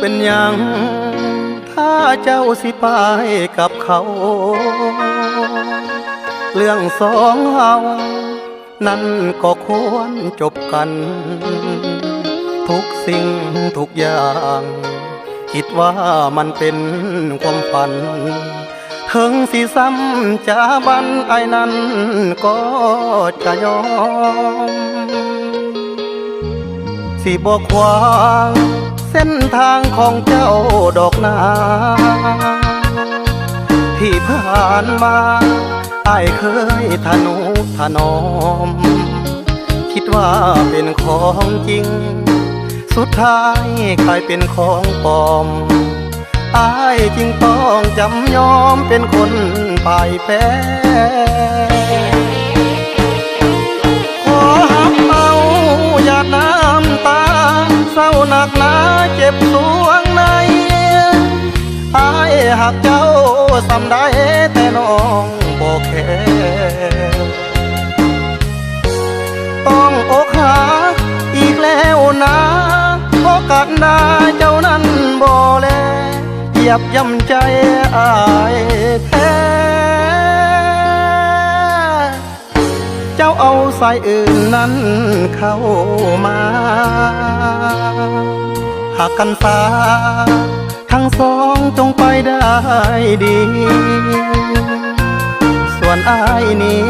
เป็นยัง ถ้าเจ้าสิไปกับเขา เรื่องสองเฮานั้นก็ควรจบกัน ทุกสิ่งทุกอย่าง คิดว่ามันเป็นความฝันถึงสิซ้ำจะบันไอ้นั้นก็จะยอม สิบอกขวาง เส้นทางของเจ้าดอกนา ที่ผ่านมาไอ้เคยทะนุถนอม คิดว่าเป็นของจริง สุดท้ายกลายเป็นของปลอมอายจึงต้องจำยอมเป็นคนป่ายแพ้ขอหับเอาหยาดน้ำตาเศร้าหนักหนา จ็บสวงในอายหักเจ้าสำได้แต่น้องบอกแค่ต้องอกหักอีกแล้วนะเพราะกันดาเจ้านั้นบ่แลเหยียบย่ำใจอายแท้เจ้าเอาสายอื่นนั้นเข้ามา หากกันฟ้า ทั้งสองจงไปได้ดี ส่วนอายนี้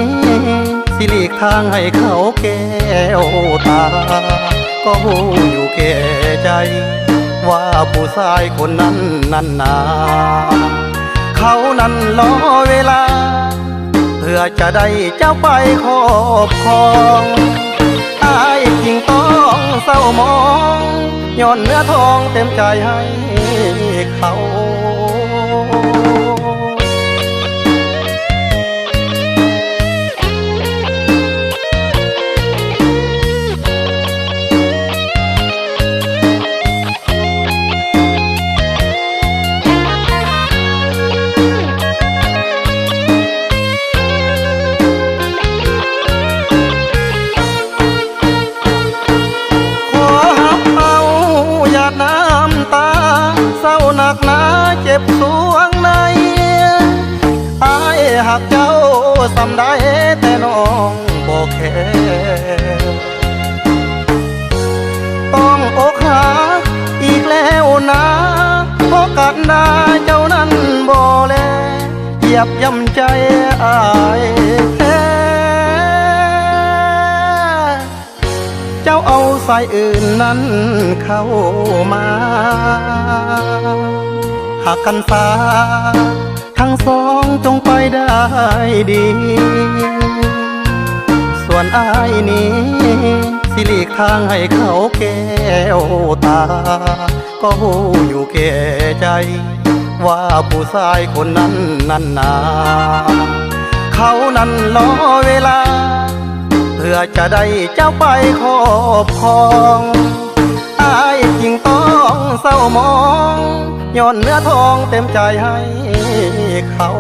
สิหลีกทางให้เขาแก้วตา ก็หูอยู่แก่ใจ ว่าผู้ชายคนนั้นนั้นนาเขานั้นรอเวลา เพื่อจะได้เจ้าไปครอบครองอายจริงต้องเศร้ามอง ย้อนเนื้อทองเต็มใจให้เขา บสวงในอายหักเจ้าสำได้แต่น้องบอกแค่ต้องอกหักอีกแล้วนะเพราะกันดาเจ้านั้นบ่แลเหยียบย่ำใจอายแท้เจ้าเอาสายอื่นนั้นเข้ามา หากกันฟ้า ทั้งสองจงไปได้ดี ส่วนอายนี้ สิหลีกทางให้เขาแก้วตา ก็หูอยู่แก่ใจ ว่าผู้ชายคนนั้นนั้นนาเขานั้นรอเวลา เพื่อจะได้เจ้าไปครอบครองอายจริงต้องเศร้ามอง ย้อนเนื้อทองเต็มใจให้เขา